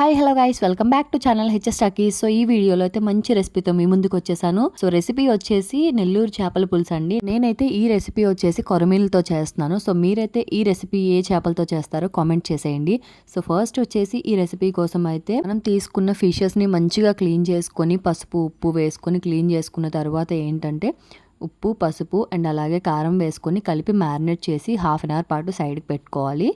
Hi hello guys welcome back to channel HS talkies so ఈ వీడియోలో అయితే మంచి రెసిపీతో మీ ముందుకు వచ్చేసాను. సో రెసిపీ వచ్చేసి నెల్లూరు చేపల పులుసు అండి. నేనైతే ఈ రెసిపీ వచ్చేసి కొరమీలతో చేస్తున్నాను. సో మీరైతే ఈ రెసిపీ ఏ చేపలతో చేస్తారో కామెంట్ చేసేయండి. సో ఫస్ట్ వచ్చేసి ఈ రెసిపీ కోసం అయితే మనం తీసుకున్న ఫిషెస్ని మంచిగా క్లీన్ చేసుకొని పసుపు ఉప్పు వేసుకొని క్లీన్ చేసుకున్న తర్వాత ఏంటంటే ఉప్పు పసుపు అండ్ అలాగే కారం వేసుకొని కలిపి మ్యారినేట్ చేసి హాఫ్ అన్ అవర్ పాటు సైడ్కి పెట్టుకోవాలి.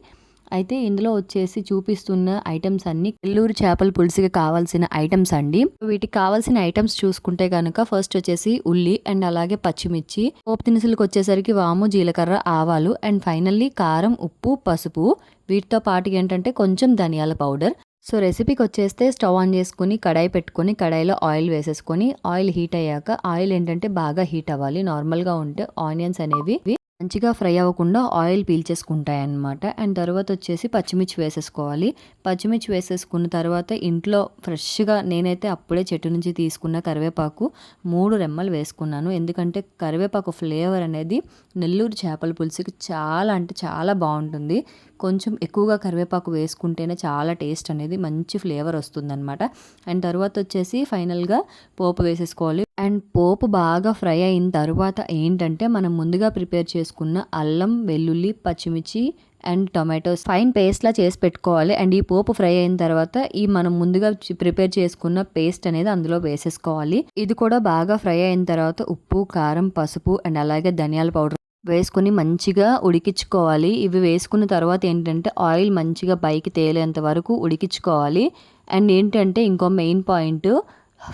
అయితే ఇందులో వచ్చేసి చూపిస్తున్న ఐటమ్స్ అన్ని నెల్లూరు చేపల పులుసుకి కావాల్సిన ఐటమ్స్ అండి. వీటికి కావాల్సిన ఐటమ్స్ చూసుకుంటే కనుక ఫస్ట్ వచ్చేసి ఉల్లి అండ్ అలాగే పచ్చిమిర్చి. పోపు దినుసులకు వచ్చేసరికి వాము జీలకర్ర ఆవాలు అండ్ ఫైనల్లీ కారం ఉప్పు పసుపు. వీటితో పాటు ఏంటంటే కొంచెం ధనియాల పౌడర్. సో రెసిపీకి వచ్చేస్తే స్టవ్ ఆన్ చేసుకుని కడాయి పెట్టుకొని కడాయిలో ఆయిల్ వేసేసుకొని ఆయిల్ హీట్ అయ్యాక ఆయిల్ ఏంటంటే బాగా హీట్ అవ్వాలి. నార్మల్గా ఉంటే ఆనియన్స్ అనేవి మంచిగా ఫ్రై అవ్వకుండా ఆయిల్ పీల్చేసుకుంటాయి అన్నమాట అండ్ తర్వాత వచ్చేసి పచ్చిమిర్చి వేసేసుకోవాలి. పచ్చిమిర్చి వేసేసుకున్న తర్వాత ఇంట్లో ఫ్రెష్గా నేనైతే అప్పుడే చెట్టు నుంచి తీసుకున్న కరివేపాకు మూడు రెమ్మలు వేసుకున్నాను. ఎందుకంటే కరివేపాకు ఫ్లేవర్ అనేది నెల్లూరు చేపల పులుసుకి చాలా అంటే చాలా బాగుంటుంది. కొంచెం ఎక్కువగా కరివేపాకు వేసుకుంటేనే చాలా టేస్ట్ అనేది మంచి ఫ్లేవర్ వస్తుందన్నమాట. అండ్ తర్వాత వచ్చేసి ఫైనల్గా పోపు వేసేసుకోవాలి. అండ్ పోపు బాగా ఫ్రై అయిన తర్వాత ఏంటంటే మనం ముందుగా ప్రిపేర్ చేసుకున్న అల్లం వెల్లుల్లి పచ్చిమిర్చి అండ్ టొమాటోస్ ఫైన్ పేస్ట్లా చేసి పెట్టుకోవాలి. అండ్ ఈ పోపు ఫ్రై అయిన తర్వాత ఈ మనం ముందుగా ప్రిపేర్ చేసుకున్న పేస్ట్ అనేది అందులో వేసేసుకోవాలి. ఇది కూడా బాగా ఫ్రై అయిన తర్వాత ఉప్పు కారం పసుపు అండ్ అలాగే ధనియాల పౌడర్ వేసుకుని మంచిగా ఉడికించుకోవాలి. ఇవి వేసుకున్న తర్వాత ఏంటంటే ఆయిల్ మంచిగా పైకి తేలేంత వరకు ఉడికించుకోవాలి. అండ్ ఏంటంటే ఇంకో మెయిన్ పాయింట్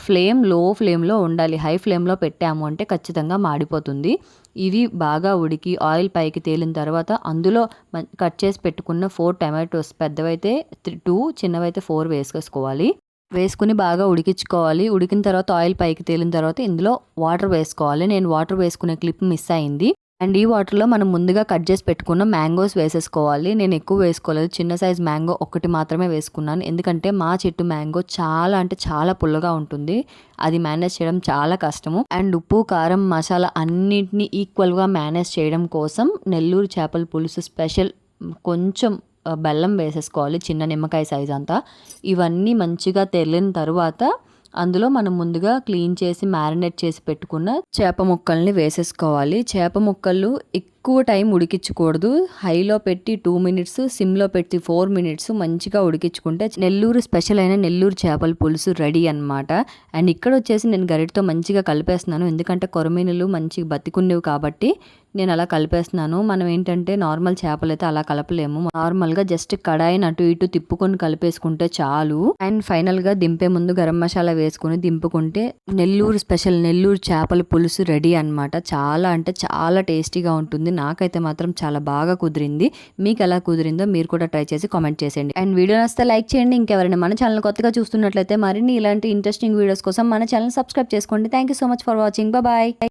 ఫ్లేమ్లో ఫ్లేమ్లో ఉండాలి. హై ఫ్లేమ్లో పెట్టాము అంటే ఖచ్చితంగా మాడిపోతుంది. ఇవి బాగా ఉడికి ఆయిల్ పైకి తేలిన తర్వాత అందులో కట్ చేసి పెట్టుకున్న ఫోర్ టమాటోస్ పెద్దవైతే టూ చిన్నవైతే ఫోర్ వేసేసుకోవాలి. వేసుకుని బాగా ఉడికించుకోవాలి. ఉడికిన తర్వాత ఆయిల్ పైకి తేలిన తర్వాత ఇందులో వాటర్ వేసుకోవాలి. నేను వాటర్ వేసుకునే క్లిప్ మిస్ అయింది. అండ్ ఈ వాటర్లో మనం ముందుగా కట్ చేసి పెట్టుకున్న మ్యాంగోస్ వేసేసుకోవాలి. నేను ఎక్కువ వేసుకోలేదు. చిన్న సైజ్ మ్యాంగో ఒకటి మాత్రమే వేసుకున్నాను. ఎందుకంటే మా చెట్టు మ్యాంగో చాలా అంటే చాలా పుల్లగా ఉంటుంది. అది మేనేజ్ చేయడం చాలా కష్టము. అండ్ ఉప్పు కారం మసాలా అన్నింటినీ ఈక్వల్గా మేనేజ్ చేయడం కోసం నెల్లూరు చేపల పులుసు స్పెషల్ కొంచెం బెల్లం వేసేసుకోవాలి. చిన్న నిమ్మకాయ సైజ్ అంతా. ఇవన్నీ మంచిగా తెల్లిన తర్వాత అందులో మనం ముందుగా క్లీన్ చేసి మ్యారినేట్ చేసి పెట్టుకున్న చేప ముక్కల్ని వేసేసుకోవాలి. చేప ముక్కలు ఎక్కువ టైం ఉడికించకూడదు. హైలో పెట్టి టూ మినిట్స్ సిమ్లో పెట్టి ఫోర్ మినిట్స్ మంచిగా ఉడికించుకుంటే నెల్లూరు స్పెషల్ అయిన నెల్లూరు చేపల పులుసు రెడీ అనమాట అండ్ ఇక్కడ వచ్చేసి నేను గరిటతో మంచిగా కలిపేస్తున్నాను. ఎందుకంటే కొరమీనులు మంచిగా బతికుండేవి కాబట్టి నేను అలా కలిపేస్తున్నాను. మనం ఏంటంటే నార్మల్ చేపలు అయితే అలా కలపలేము. నార్మల్గా జస్ట్ కడాయిని అటు ఇటు తిప్పుకొని కలిపేసుకుంటే చాలు. అండ్ ఫైనల్గా దింపే ముందు గరం మసాలా వేసుకొని దింపుకుంటే నెల్లూరు స్పెషల్ నెల్లూరు చేపల పులుసు రెడీ అనమాట చాలా అంటే చాలా టేస్టీగా ఉంటుంది. కుదిరింది నాకైతే మాత్రం చాలా బాగా కుదిరింది. మీకు ఎలా కుదిరిందో మీరు కూడా ట్రై చేసి కామెంట్ చేసేయండి. అండ్ వీడియో నస్తే లైక్ చేయండి. ఇంకెవరైనా మన ఛానల్ కొత్తగా చూస్తున్నట్లయితే మరిన్ని ఇలాంటి ఇంట్రెస్టింగ్ వీడియోస్ కోసం మన ఛానల్ సబ్స్క్రైబ్ చేసుకోండి. Thank you so much for watching bye